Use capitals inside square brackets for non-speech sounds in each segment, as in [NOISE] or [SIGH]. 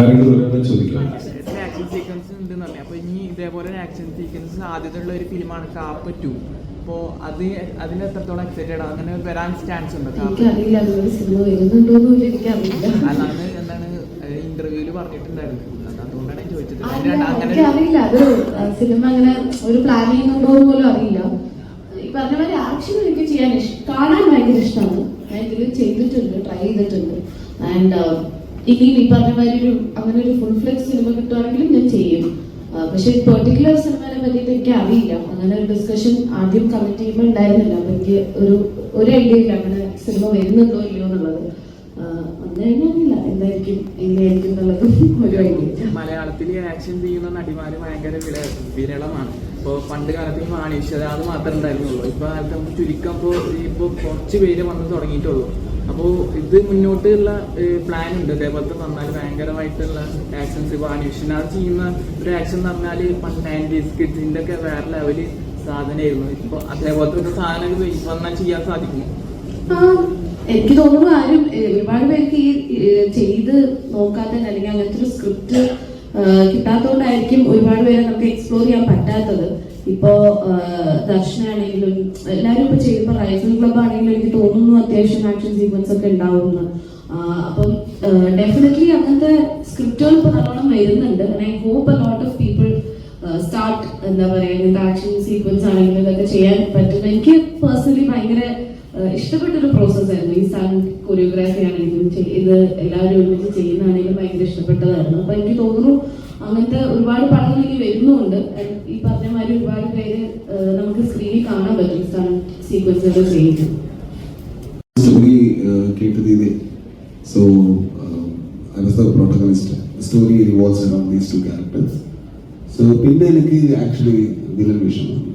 ആരെങ്കിലും ചോദിക്കാം action sequence ഉണ്ടെന്ന് അപ്പോൾ ഇനി ഇതേപോലെ ഒരു ആക്ഷൻ സീക്വൻസ് സാധ്യതയുള്ള ഒരു ഫിലിമാണ് കാപ്പ് ടു അപ്പോൾ അത് അതിന് എത്രത്തോളം എക്സൈറ്റഡ് അങ്ങനെ വരാൻ ചാൻസ് ഉണ്ട് എനിക്കറിയില്ല അതുപോലെ സിനിമ വരുന്നുണ്ടോന്ന് പോലും എനിക്കറിയില്ല. അതാണ് എന്താണ് ഇന്റർവ്യൂവിൽ പറഞ്ഞിട്ടുണ്ടായിരുന്നു അത് അതുകൊണ്ടാണ് ഞാൻ ചോദിച്ചത്. എനിക്കറിയില്ല. അത് സിനിമ അങ്ങനെ ഒരു പ്ലാൻ ചെയ്യുന്നുണ്ടോ എന്ന് പോലും അറിയില്ല. ഈ പറഞ്ഞ പോലെ ആക്ഷൻ എനിക്ക് ചെയ്യാൻ ഇഷ്ടം കാണാൻ ഭയങ്കര ഇഷ്ടമാണ്. ഞാൻ ഇതിൽ ചെയ്തിട്ടുണ്ട് ട്രൈ ചെയ്തിട്ടുണ്ട്. ആൻഡ് ഇനി ഈ പറഞ്ഞ മാതിരി ഒരു അങ്ങനെ ഒരു ഫുൾ ഫ്ലെക്സ് സിനിമ കിട്ടുവാണെങ്കിലും ഞാൻ ചെയ്യും. പക്ഷെ പെർട്ടിക്കുലർ സിനിമയെ പറ്റിയിട്ട് എനിക്ക് അറിയില്ല. അങ്ങനെ ഒരു ഡിസ്കഷൻ ആദ്യം കമ്മിറ്റ് ചെയ്യുമ്പോൾ ഉണ്ടായിരുന്നില്ല. അപ്പൊ എനിക്ക് ഒരു ഒരു ഐഡിയ ഇല്ല അങ്ങനെ സിനിമ വരുന്നുണ്ടോ ഇല്ലയോ എന്നുള്ളത്. കഴിഞ്ഞാൽ എന്തായിരിക്കും ആക്ഷൻ [LAUGHS] ചെയ്യുന്ന നടിമാര് ഭയങ്കര വിരളമാണ്. ഇപ്പോൾ പണ്ട് കാലത്ത് ഈ മാണീശ്വര അത് മാത്രമേ ഉണ്ടായിരുന്നുള്ളൂ. ഇപ്പൊ കാലത്ത് നമുക്ക് ചുരുക്കം ഇപ്പോൾ ഇപ്പോൾ കുറച്ച് പേര് വന്ന് തുടങ്ങിയിട്ടുള്ളൂ. അപ്പോൾ ഇത് മുന്നോട്ടുള്ള പ്ലാൻ ഉണ്ട്. അതേപോലത്തെ വന്നാൽ ഭയങ്കരമായിട്ടുള്ള ആക്ഷൻസ് ഇപ്പോൾ അന്വേഷണം ചെയ്യുന്ന ഒരു ആക്ഷൻ എന്ന് പറഞ്ഞാൽ പണ്ട് നയന്റീസ് കിഡ്സിന്റെ ഒക്കെ വേറെ ലെവൽ സാധനമായിരുന്നു. ഇപ്പോൾ അതേപോലത്തെ ഒരു സാധനം വന്നാൽ ചെയ്യാൻ സാധിക്കും. എനിക്ക് തോന്നുന്നു ആരും ഒരുപാട് പേർക്ക് ഈ ചെയ്ത് നോക്കാത്ത അല്ലെങ്കിൽ അങ്ങനത്തെ ഒരു സ്ക്രിപ്റ്റ് കിട്ടാത്തതുകൊണ്ടായിരിക്കും ഒരുപാട് പേരെ നമുക്ക് എക്സ്പ്ലോർ ചെയ്യാൻ പറ്റാത്തത്. ഇപ്പോ ദർശനാണെങ്കിലും എല്ലാവരും ഇപ്പൊ ചെയ്യുമ്പോൾ റൈഫിൾ ക്ലബ് ആണെങ്കിലും എനിക്ക് തോന്നുന്നു അത്യാവശ്യം ആക്ഷൻ സീക്വൻസ് ഒക്കെ ഉണ്ടാവുമെന്ന്. അപ്പം ഡെഫിനറ്റ്ലി അങ്ങനത്തെ സ്ക്രിപ്റ്റുകൾ ഇപ്പൊ നല്ലോണം വരുന്നുണ്ട്. I hope a lot of people start എന്താ പറയാ ആക്ഷൻ സീക്വൻസ് ആണെങ്കിലും ഇതൊക്കെ ചെയ്യാൻ പറ്റുന്ന എനിക്ക് പേഴ്സണലി ഭയങ്കര ഇഷ്ടപ്പെട്ടൊരു പ്രോസസ്സായിരുന്നു ഈ സാങ് കൊറിയോഗ്രാഫി ആണെങ്കിലും ഇത് എല്ലാവരും ഒരുമിച്ച് ചെയ്യുന്നതാണെങ്കിലും ഭയങ്കര ഇഷ്ടപ്പെട്ടതായിരുന്നു. അപ്പൊ എനിക്ക് തോന്നുന്നു അങ്ങനത്തെ ഒരുപാട് പടങ്ങൾ ഇനി വരുന്നുണ്ട്. ഈ പറഞ്ഞ മാതിരി ഒരുപാട് പേര് നമുക്ക് സ്ക്രീനിൽ കാണാൻ പറ്റും സാങ് സീക്വൻസുകൾ ചെയ്യുന്നു. So um, I was the protagonist. The പിന്നെ എനിക്ക് ആക്ച്വലി വില്ലൻ വേഷം വന്നു.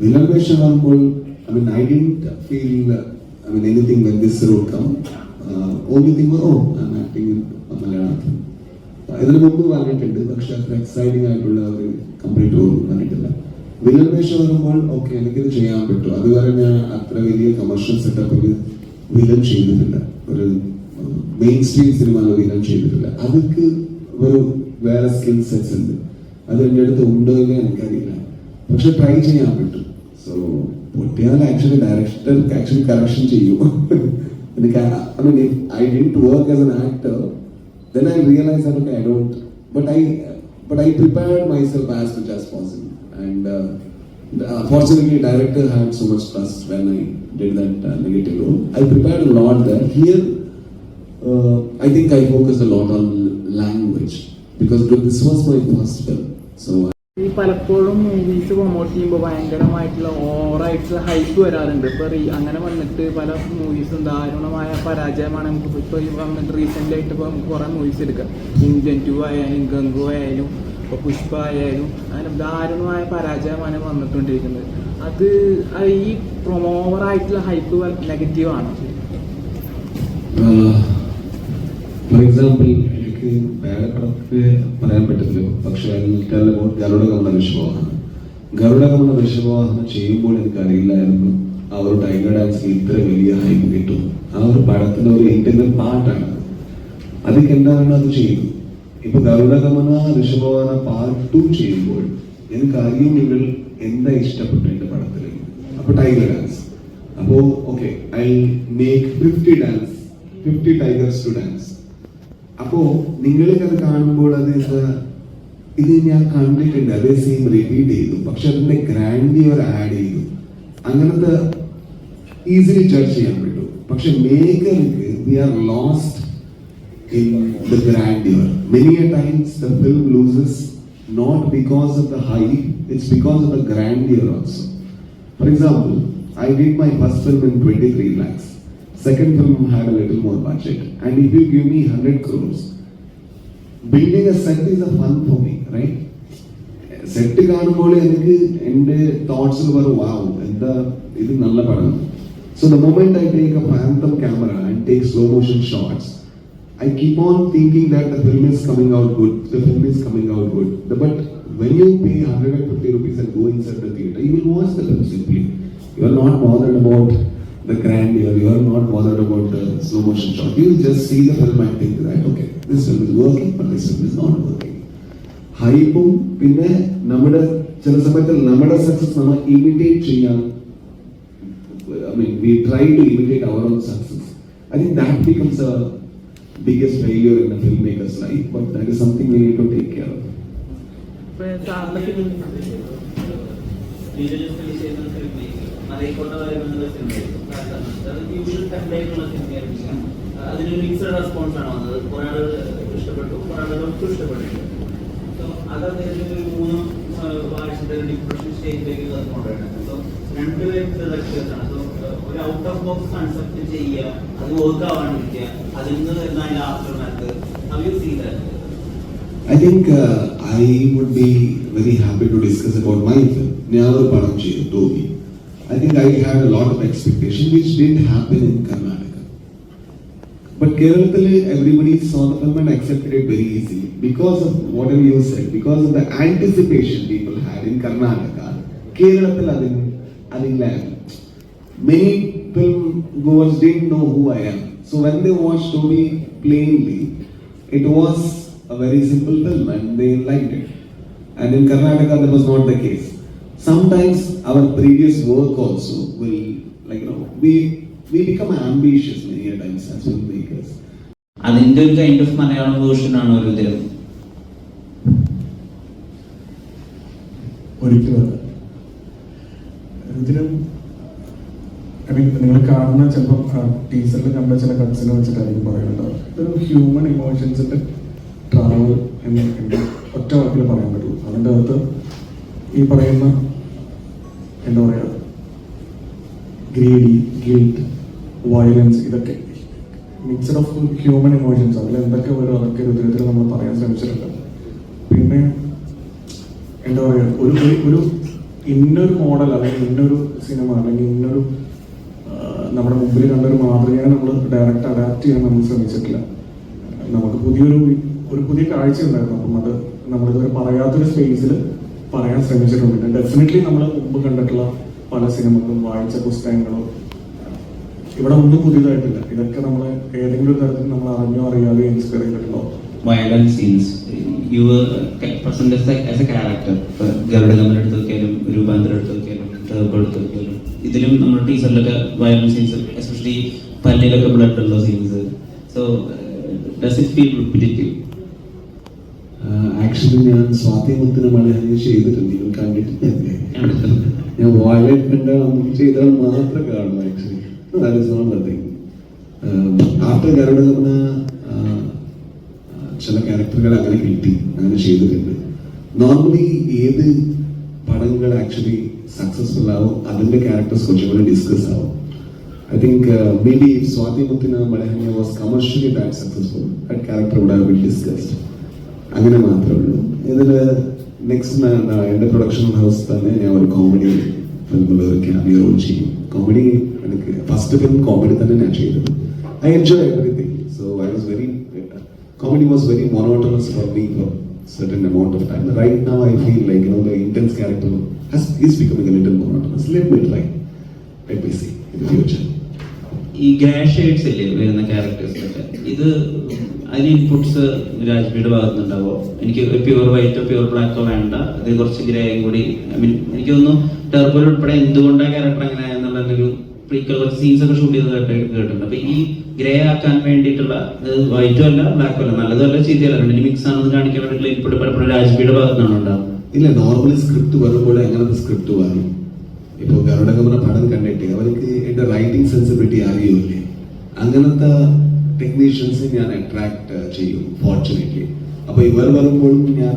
വില്ലൻ വേഷം വന്നപ്പോൾ I didn't feel, I mean, anything when this role come. Uh, only thing was, oh, I'm acting in Malayalam. ഇതിന് മുമ്പ് പറഞ്ഞിട്ടുണ്ട് പക്ഷെ അത്ര എക്സൈറ്റിംഗ് ആയിട്ടുള്ള ഒരു കംപ്ലീറ്റ് റോൾ വന്നിട്ടില്ല. വില്ലൻ വേഷം വരുമ്പോൾ ഓക്കെ എനിക്കിത് ചെയ്യാൻ പറ്റും. അതുവരെ ഞാൻ അത്ര വലിയ കമേഴ്ഷ്യൽ സെറ്റപ്പിൽ വില്ലൻ ചെയ്തിട്ടില്ല. ഒരു മെയിൻ സ്ട്രീം സിനിമ വില്ലൻ ചെയ്തിട്ടില്ല. അതൊക്കെ ഒരു വേറെ സ്കിൽ സെറ്റ്സ് ഉണ്ട്. അത് എന്റെ അടുത്ത് ഉണ്ടോ എന്ന് എനിക്കറിയില്ല. പക്ഷെ ട്രൈ ചെയ്യാൻ പറ്റും. So പൊട്ടിയാൽ actually director actually correction ചെയ്യും എനിക്ക് I mean I didn't work as an actor then I realized that okay, I don't. But I, but I prepared myself as much as possible, and uh, uh, fortunately, director had so much trust when I did that uh, negative role. I prepared a lot there. Here, uh, I think I focused a lot on language because this was my first film. So ഈ പലപ്പോഴും movies promote ചെയ്യുമ്പോൾ ഭയങ്കരമായിട്ടുള്ള ഓവറായിട്ടുള്ള hype വരാറുണ്ട്. ഇപ്പോൾ re അങ്ങനെ വന്നിട്ട് പല മൂവീസും ദാരുണമായ പരാജയമാണ് നമുക്ക് ഇപ്പോൾ വന്നിട്ട് റീസെന്റ് ആയിട്ട് ഇപ്പോൾ നമുക്ക് കുറേ മൂവീസ് എടുക്കാം. ഇന്ത്യൻ ടു ആയാലും ഗംഗു ആയാലും ഇപ്പോൾ പുഷ്പ ആയാലും അങ്ങനെ ദാരുണമായ പരാജയമാണ് വന്നിട്ടുണ്ടിരിക്കുന്നത്. അത് അത് ഈ പ്രൊമോവറായിട്ടുള്ള ഹൈപ്പ് നെഗറ്റീവാണ് ഫോർ എക്സാമ്പിൾ എനിക്ക് വേലക്കടത്ത് പറയാൻ പറ്റില്ല പക്ഷെ ഗരുഡ കമല വിശ്വവാഹനം ഗരുഡ കമല വിശ്വവാഹനം ചെയ്യുമ്പോൾ ആ ഒരു ടൈഗർ ഡാൻസിൽ ഇത്ര വലിയ ഹൈപ്പ് കിട്ടും. ആ ഒരു പടത്തിന്റെ ഒരു ഇന്റഗ്രൽ പാർട്ടാണ് അതൊക്കെ എന്താണ് അത് ചെയ്യുന്നത്? ഇപ്പൊ ഗരുഡ കമന ഋഷഭവാന പാർട്ട് ടു ചെയ്യുമ്പോൾ എനിക്ക് അറിയും നിങ്ങൾ എന്താ ഇഷ്ടപ്പെട്ടു എന്റെ പടത്തിൽ അപ്പൊ ടൈഗർ ഡാൻസ്. അപ്പോ okay I make fifty dance fifty tigers to dance അപ്പോ നിങ്ങൾക്ക് കാണുമ്പോൾ അത് ഇത് ഞാൻ കണ്ടിട്ടുണ്ട് അതേ സെയിം റിപ്പീറ്റ് ചെയ്തു പക്ഷെ അതിന്റെ ഗ്രാൻഡിയർ ആഡ് ചെയ്തു അങ്ങനത്തെ ഈസിലി ജഡ്ജ് ചെയ്യാൻ പറ്റും പക്ഷെ മേക്കർക്ക് we are lost in the grandeur. Many a times the film loses not because of the hype, it's because of the grandeur also. For example, I did my first film in 23 lakhs. Second film had a little more budget. And if you give me 100 crores, building a set is a fun for me, right? Set കാണുമ്പോൾ എനിക്ക് എൻ്റെ തോട്ട്സിൽ പറയും വാവ് എന്താ ഇത് നല്ല പടം so the moment I take a phantom camera and take slow motion shots I keep on thinking that the film is coming out good, the film is coming out good. The- but when you pay 150 rupees and go inside the theater, you will watch the film simply. You are not bothered about the grandeur. You are not bothered about the slow motion shot. You just see the film and think that okay, this film is working, but this film is not working. ഹൈപ്പും പിന്നെ നമ്മുടെ ചില സമയത്ത് നമ്മുടെ success നമ്മൾ imitate ചെയ്യാം I mean we try to imitate our own success I think that becomes a biggest failure in a film makers life but that is something we need to take care of സാറിന്റെ film അതിന് mixed response ആണ് വന്നത്. കുറെ ഇഷ്ടപ്പെട്ടു ഇഷ്ടപ്പെട്ടില്ല അത് ഒരു മൂന്ന് ആഴ്ചത്തെ ഡിപ്രഷൻ സ്റ്റേജിലേക്ക് അത് സോ രണ്ടുപേരും സോ ഒരു ഔട്ട് ഓഫ് ബോക്സ് കൺസെപ്റ്റ് ചെയ്യുക അത് വർക്ക് ആവാണ്ടിരിക്കുക അതിൽ നിന്ന് വരുന്ന അതിന്റെ aftermath how you see that I think uh, I would be very happy to discuss about my film, Nyavar Padam Cheyu, Tobi. I think I had a lot of expectation which didn't happen in Karnataka. But Kerala, everybody saw the film and accepted it very easily because of whatever you said, because of the anticipation people had in Karnataka. Kerala, many film goers didn't know who I am. So when they watched Toby plainly, it was a very simple film and they liked it. And in Karnataka, that was not the case. Sometimes our previous work also will, like, you know, we, we become ambitious many a times as filmmakers. അതിന്റെ ഒരു kind of Malayalam version ആണ് ഒരു ഇതിലും ഒരിക്കലും ഇതിനും നിങ്ങൾ കാണുന്ന ചിലപ്പോൾ ടീച്ചറിൽ കണ്ട ചില കട്സിനെ വെച്ചിട്ടായിരിക്കും പറയുന്നുണ്ടാവും ഇതൊരു ഹ്യൂമൻ ഇമോഷൻസിന്റെ ട്രാവൽ എന്ന് ഒറ്റ വാക്കിൽ പറയാൻ പറ്റുള്ളൂ. അതിന്റെ അകത്ത് ഈ പറയുന്ന എന്താ പറയുക ഗ്രീഡി ഗിൽറ്റ് വയലൻസ് ഇതൊക്കെ മിക്സഡ് ഓഫ് ഹ്യൂമൻ ഇമോഷൻസ് അതിൽ എന്തൊക്കെ വരും അതൊക്കെ ഒരു വിധത്തിൽ നമ്മൾ പറയാൻ ശ്രമിച്ചിട്ടുണ്ട്. പിന്നെ എന്താ പറയുക ഒരു ഒരു- ഒരു ഇന്നൊരു മോഡൽ അല്ലെങ്കിൽ ഇന്നൊരു സിനിമ അല്ലെങ്കിൽ ഇന്നൊരു നമ്മുടെ മുമ്പിൽ കണ്ടൊരു മാതൃകയെ നമ്മൾ ഡയറക്റ്റ് അഡാപ്റ്റ് ചെയ്യാൻ നമ്മൾ ശ്രമിച്ചിട്ടില്ല. നമുക്ക് പുതിയൊരു ഒരു പുതിയ കാഴ്ച ഉണ്ടായിരുന്നു. അപ്പം അത് നമ്മളിതുവരെ പറയാത്തൊരു സ്പേസിൽ പറയാൻ ശ്രമിച്ചിട്ടുണ്ട്. ഡെഫിനറ്റ്ലി നമ്മൾ മുമ്പ് കണ്ടിട്ടുള്ള പല സിനിമകളും വായിച്ച പുസ്തകങ്ങളും ഇവിടെ ഒന്നും പുതിയതായിട്ടില്ല. ഇതൊക്കെ നമ്മൾ ഏതെങ്കിലും ഒരു തരത്തിൽ നമ്മൾ അറിഞ്ഞോ അറിയാതെ ഇൻസ്പയർ ചെയ്തിട്ടുണ്ടോ? Violence scenes you a, as a character. Garudagaman എടുത്ത് നോക്കിയാലും രൂപാന്തരം എടുത്ത് നോക്കിയാലും ടേബിൾ എടുത്ത് നോക്കിയാലും ഇതിലും നമ്മുടെ ടീച്ചറിലൊക്കെ വയലൻസ് സീൻസ് എസ്പെഷ്യലി പല്ലിലൊക്കെ ബ്ലഡ് ഉള്ള scenes so does it feel repetitive actually ഞാൻ സ്വാതിമുത്തിന് മലയാളം ചെയ്തിട്ടുണ്ട്. നിങ്ങൾ കണ്ടിട്ടില്ലേ? ഞാൻ വയലറ്റ് കണ്ട നമുക്ക് ചെയ്താൽ മാത്രം കാണും actually. That is not the thing after Garudagamana ചില ക്യാരക്ടറുകൾ അങ്ങനെ കിട്ടി അങ്ങനെ ചെയ്തിട്ടുണ്ട്. നോർമലി ഏത് പടങ്ങൾ ആക്ച്വലി സക്സസ്ഫുൾ ആവും അതിന്റെ ക്യാരക്ടേഴ്സ് കുറച്ചും കൂടി ഡിസ്കസ് ആവും. I think uh, maybe if Swati Muthina Malahania was commercially that successful, that character. അങ്ങനെ മാത്രമേ ഉള്ളൂ ഇതിൽ നെക്സ്റ്റ് എന്റെ പ്രൊഡക്ഷൻ ഹൗസ് തന്നെ ഞാൻ ഒരു കോമഡി ഒരു ക്യാമിയോ ചെയ്യും കോമഡി എനിക്ക് ഫസ്റ്റ് ഫിലിം കോമഡി തന്നെ ഞാൻ ചെയ്തത് I enjoy everything so I was very comedy was very monotonous for me for certain amount of time. Right now, I feel like you the intense character has is becoming a little monotonous. Let me try. Let see in the future. ഈ grey shades ഇല്ലേ വരുന്ന ക്യാരക്ടേഴ്സിലൊക്കെ ഇത് അതിന് inputs രാജ്മിയുടെ ഭാഗത്തുനിന്നുണ്ടാവോ? എനിക്ക് pure വൈറ്റോ pure ബ്ലാക്കോ വേണ്ട. ഇത് കുറച്ച് ഗ്രേയും കൂടി. ഐ മീൻ എനിക്ക് തോന്നുന്നു ടെർബോൽ ഉൾപ്പെടെ എന്തുകൊണ്ടാണ് ക്യാരക്ടർ അങ്ങനെ എന്നുള്ള ഒരു പ്രീക്കൽ കുറച്ച് സീൻസ് ഒക്കെ ഷൂട്ട് ചെയ്തതായിട്ട് കേട്ടിട്ടുണ്ട്. അപ്പൊ ഈ ഗ്രേ ആക്കാൻ വേണ്ടിയിട്ടുള്ള വൈറ്റോ അല്ല ബ്ലാക്കോ അല്ല. നല്ലതല്ല ചീത്തയല്ല രണ്ടിന് മിക്സ് ആണെന്ന് കാണിക്കാൻ വേണ്ടിയിട്ടുള്ള ഇൻപുട്ട് പലപ്പോഴും രാജ്മിയുടെ ഭാഗത്താണ് ഉണ്ടാവുന്നത് ഇല്ല നോർമലി സ്ക്രിപ്റ്റ് വരുമ്പോൾ എങ്ങനത്തെ സ്ക്രിപ്റ്റ് വരും ഇപ്പോൾ ഗരുഡഗമന പടം കണ്ടിട്ട് അവർക്ക് എന്റെ റൈറ്റിംഗ് സെൻസിബിലിറ്റി അറിയില്ലേ? അങ്ങനത്തെ ടെക്നീഷ്യൻസ് ഞാൻ അട്രാക്ട് ചെയ്യും ഫോർച്ചുനേറ്റ്ലി അപ്പോൾ ഇവർ വരുമ്പോഴും ഞാൻ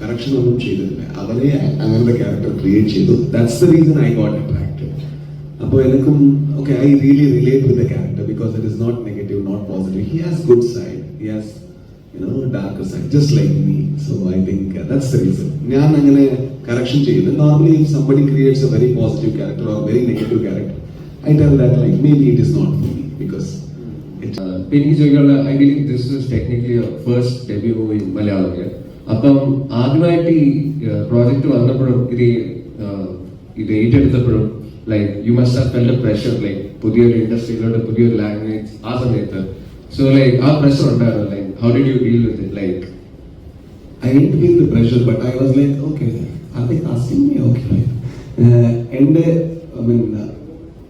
കറക്ഷൻ ഒന്നും ചെയ്തിട്ടില്ല അവരെ അങ്ങനത്തെ ക്യാരക്ടർ ക്രിയേറ്റ് ചെയ്തു. That's the reason I got attracted അപ്പോൾ എനിക്കും okay I really relate with the character because it is not negative not positive he has good side he has you know, darker side, just like me. So I think uh. ഞാൻ അങ്ങനെ correction ചെയ്യുന്നു normally if somebody creates a very positive character or very negative character I tell that like maybe it is not for me because ഇപ്പൊ എനിക്ക് ചോദിക്കാനുള്ള I believe this is technically first debut movie മലയാളത്തിൽ അപ്പം ആദ്യമായിട്ട് ഈ project വന്നപ്പോഴും ഇത് ഇത് ഏറ്റെടുത്തപ്പോഴും like you must have fell pressure like പുതിയൊരു ഇൻഡസ്ട്രിയിലോട്ട് പുതിയൊരു ലാംഗ്വേജ് ആ സമയത്ത് സോ ലൈക്ക് ആ പ്രഷർ ഉണ്ടായിരുന്നു like how did you deal with it like I didn't feel the pressure, but I was like, okay, are they casting me? Okay. Uh, and uh, I mean, uh,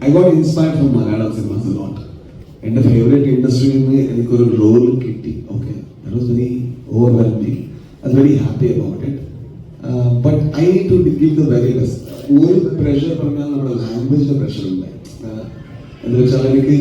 I got inspired from Malayalam cinemas. എന്റെ favourite ഇൻഡസ്ട്രിയിൽ നിന്ന് എനിക്കൊരു role കിട്ടി. Okay was very overwhelming I very happy about it but I need to give the very best ഒരു pressure പറഞ്ഞാൽ നമ്മുടെ ലാംഗ്വേജിന്റെ pressure ഉണ്ട്. എന്താ വെച്ചാൽ എനിക്ക്